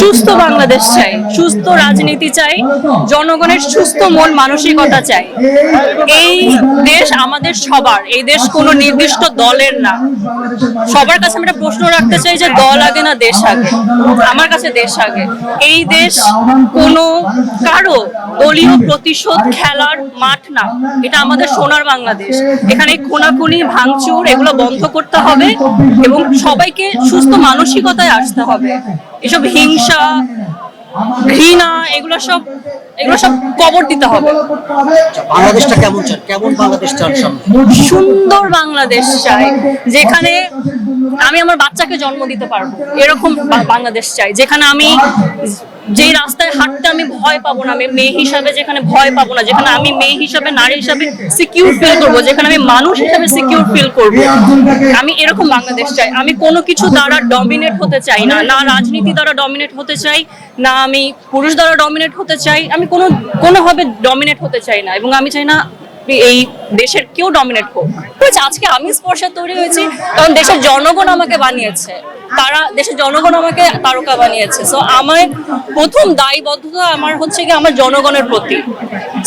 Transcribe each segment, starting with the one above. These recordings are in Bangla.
সুস্থ বাংলাদেশ চাই, সুস্থ রাজনীতি চাই, জনগণের সুস্থ মন মানসিকতা চাই। এই দেশ আমাদের সবার, এই দেশ কোনো নির্দিষ্ট দলের না। সবার কাছে আমরা প্রশ্ন রাখতে চাই যে দল আগে না দেশ আগে? আমার কাছে দেশ আগে। এই দেশ কোনো কারও দলীয় প্রতিশোধ খেলার মাঠ না। এটা আমাদের সোনার বাংলাদেশ। এখানে খুনাখুনি, ভাঙচুর, এগুলো বন্ধ করতে হবে এবং সবাইকে সুস্থ মানসিকতায় আসতে হবে। এসব হিংসা ঘৃণা এগুলো সব এগুলো সব কবর দিতে হবে। বাংলাদেশটা কেমন চান কেমন বাংলাদেশ চান সব সুন্দর বাংলাদেশ চাই যেখানে আমি আমার বাচ্চাকে জন্ম দিতে পারব। এরকম বাংলাদেশ চাই যেখানে আমি যেই রাস্তায় হাঁটতে আমি ভয় পাবো না, আমি মেয়ে হিসাবে যেখানে ভয় পাবো না, যেখানে আমি মেয়ে হিসাবে, নারী হিসাবে সিকিউর ফিল করব, যেখানে আমি মানুষ হিসাবে সিকিউর ফিল করব। আমি এরকম বাংলাদেশ চাই। আমি কোনো কিছু দ্বারা ডমিনেট হতে চাই না না রাজনীতি দ্বারা ডমিনেট হতে চাই, না আমি পুরুষ দ্বারা ডমিনেট হতে চাই। আমি কোনো, কোনোভাবে ডমিনেট হতে চাই না এবং আমি চাই না এই দেশের কেউ ডমিনেট হোক? আজকে আমি স্পর্শে তৈরি হয়েছি, কারণ দেশের জনগণ আমাকে বানিয়েছে। তারা দেশের জনগণ আমাকে তারকা বানিয়েছে। সো আমার প্রথম দায়বদ্ধতা আমার হচ্ছে কি আমার জনগণের প্রতি।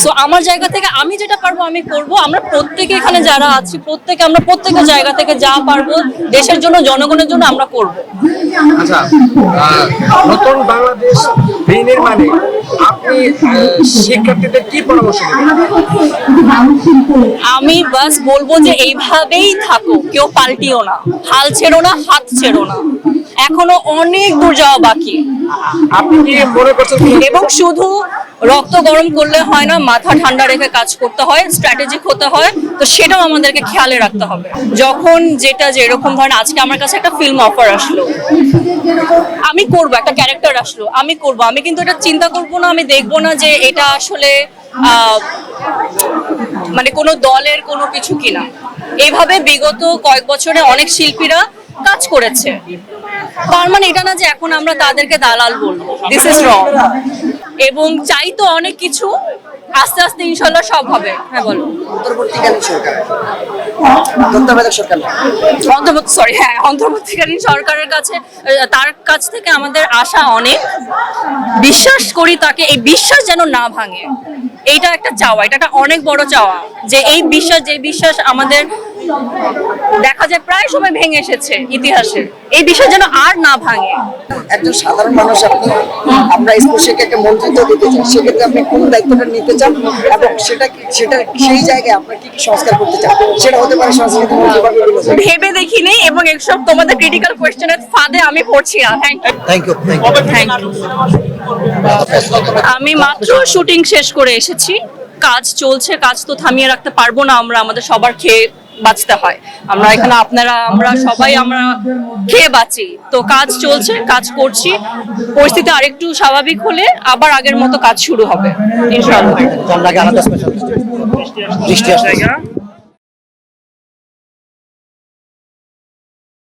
সো আমার জায়গা থেকে আমি যেটা পারব আমি করব। আমরা প্রত্যেকে এখানে যারা আছি, প্রত্যেকে, আমরা প্রত্যেকের জায়গা থেকে যা পারব দেশের জন্য, জনগণের জন্য আমরা করব। আচ্ছা নতুন বাংলাদেশ বিনির্মাণে আপনি শিক্ষার্থীদের কি পরামর্শ দেবেন? আমি বাস বলব যে এইভাবেই থাকো কেউ পাল্টিও না। হাল ছেড়ো না হাত ছেড়ো না। এখনও অনেক দূর যাওয়া বাকি। আপনি কি মনে করছেন এবং শুধু রক্ত গরম করলে হয় না মাথা ঠান্ডা রেখে কাজ করতে হয় স্ট্র্যাটেজিক হতে হয় তো সেটাও আমাদেরকে খেয়ালে রাখতে হবে। যখন যেটা যেরকম ধরেন আজকে আমার কাছে একটা ফিল্ম অফার আসলো। আমি করব একটা ক্যারেক্টার আসলো। আমি করব। আমি কিন্তু এটা চিন্তা করব না আমি দেখব না যে এটা আসলে মানে কোনো দলের কোনো কিছু কিনা। এইভাবে বিগত কয়েক বছরে অনেক শিল্পীরা কাজ করেছে। তার মানে এটা না যে এখন আমরা তাদেরকে দালাল বলব। দিস ইজ রং এবং চাই তো অনেক কিছু আস্তে আস্তে ইনশাল্লাহ সব হবে। হ্যাঁ বলো। অন্তর্বর্তীকালীন সরকার। অন্তর্বর্তী সরি হ্যাঁ অন্তর্বর্তীকালীন সরকারের কাছে তার কাছ থেকে আমাদের আশা অনেক। বিশ্বাস করি তাকে এই বিশ্বাস যেন না ভাঙে। এইটা একটা চাওয়া এটা একটা অনেক বড় চাওয়া যে এই বিশ্বাস যে বিশ্বাস আমাদের দেখা যায় প্রায় সময় ভেঙে এসেছে ইতিহাসে। এই বিষয় যেন আর না ভাঙে। একজন সাধারণ মানুষ আপনি আমরা স্পোর্টসকে একটা মন্ত্রিত্ব দিতে চাই সেক্ষেত্রে আপনি কোন দায়িত্বটা নিতে চান এবং সেটা কি- সেটা সেই জায়গায় আপনার কি কি সংস্কার করতে চান? সেটা হতে পারে সংস্কৃতি। ভেবে দেখিনি এবং এসব তোমাদের ক্রিটিক্যাল কোয়েশ্চেনের ফাঁদে আমি পড়ছি না thank you thank you thank you আমি মাত্র শুটিং শেষ করে এসেছি। কাজ চলছে কাজ তো থামিয়ে রাখতে পারব না আমরা আমাদের সবার খেয়ে বাঁচতে হয়। আমরা এখানে আপনারা আমরা সবাই আমরা খেয়ে বাঁচি। তো কাজ চলছে কাজ করছি। পরিস্থিতি আরেকটু স্বাভাবিক হলে আবার আগের মতো কাজ শুরু হবে। ইনশাআল্লাহ।